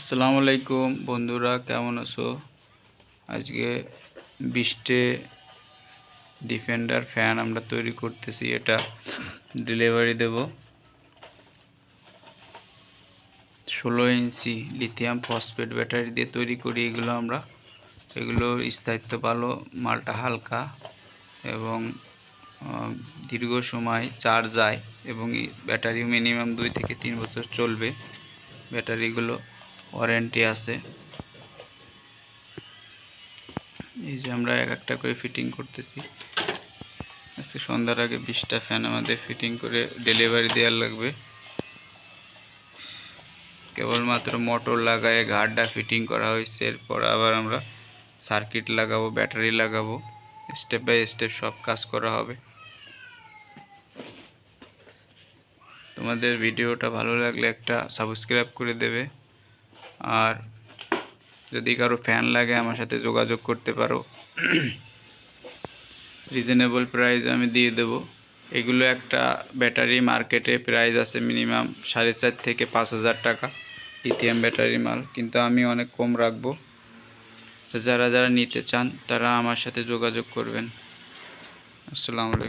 আসসালামু আলাইকুম বন্ধুরা, কেমন আছো? আজকে বিশটে ডিফেন্ডার ফ্যান আমরা তৈরি করতেছি, এটা ডেলিভারি দেব। ষোলো ইঞ্চি লিথিয়াম ফসফেট ব্যাটারি দিয়ে তৈরি করি এগুলো আমরা। এগুলোর স্থায়িত্ব ভালো, মালটা হালকা এবং দীর্ঘ সময় চার্জ যায় এবং ব্যাটারি মিনিমাম দুই থেকে তিন বছর চলবে ব্যাটারিগুলো। ওয়ারেন্টি আছে। এই যে আমরা এক একটা করে ফিটিং করতেছি। আজকে সন্ধ্যার আগে বিশটা ফ্যান আমাদের ফিটিং করে ডেলিভারি দেওয়ার লাগবে। কেবলমাত্র মোটর লাগায় ঘাটটা ফিটিং করা হয়েছে। এরপর আবার আমরা সার্কিট লাগাবো ব্যাটারি লাগাবো। স্টেপ বাই স্টেপ সব কাজ করা হবে। তোমাদের ভিডিওটা ভালো লাগলে একটা সাবস্ক্রাইব করে দেবে। আর যদি কারও ফ্যান লাগে, আমার সাথে যোগাযোগ করতে পারো। রিজনেবল প্রাইস আমি দিয়ে দেবো। এগুলো একটা ব্যাটারি মার্কেটে প্রাইস আছে মিনিমাম সাড়ে চার থেকে পাঁচ হাজার টাকা লিথিয়াম ব্যাটারি মাল। কিন্তু আমি অনেক কম রাখব। তো যারা যারা নিতে চান, তারা আমার সাথে যোগাযোগ করবেন। আসসালামু আলাইকুম।